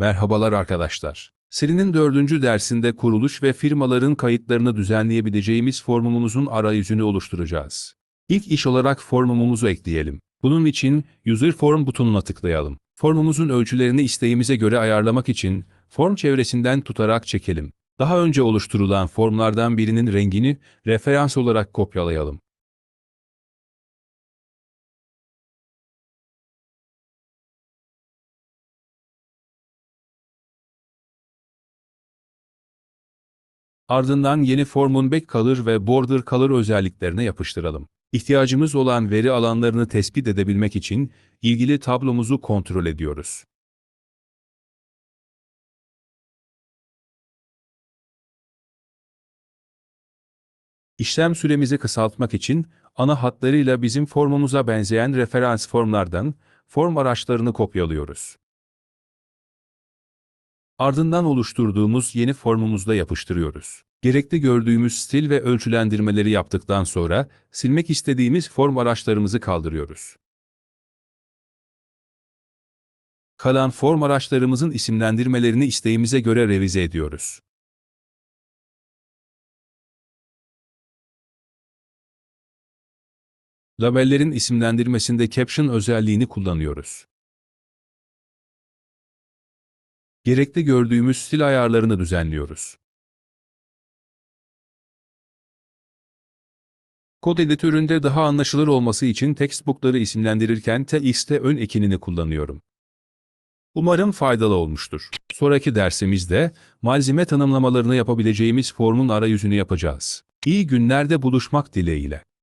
Merhabalar arkadaşlar. Serinin dördüncü dersinde kuruluş ve firmaların kayıtlarını düzenleyebileceğimiz formumuzun arayüzünü oluşturacağız. İlk iş olarak formumuzu ekleyelim. Bunun için User Form butonuna tıklayalım. Formumuzun ölçülerini isteğimize göre ayarlamak için form çevresinden tutarak çekelim. Daha önce oluşturulan formlardan birinin rengini referans olarak kopyalayalım. Ardından yeni formun backcolor ve border color özelliklerine yapıştıralım. İhtiyacımız olan veri alanlarını tespit edebilmek için ilgili tablomuzu kontrol ediyoruz. İşlem süremizi kısaltmak için ana hatlarıyla bizim formumuza benzeyen referans formlardan form araçlarını kopyalıyoruz. Ardından oluşturduğumuz yeni formumuzda yapıştırıyoruz. Gerekli gördüğümüz stil ve ölçülendirmeleri yaptıktan sonra silmek istediğimiz form araçlarımızı kaldırıyoruz. Kalan form araçlarımızın isimlendirmelerini isteğimize göre revize ediyoruz. Labellerin isimlendirmesinde caption özelliğini kullanıyoruz. Gerekli gördüğümüz stil ayarlarını düzenliyoruz. Kod editöründe daha anlaşılır olması için textbook'ları isimlendirirken TXT ön ekinini kullanıyorum. Umarım faydalı olmuştur. Sonraki dersimizde malzeme tanımlamalarını yapabileceğimiz formun arayüzünü yapacağız. İyi günlerde buluşmak dileğiyle.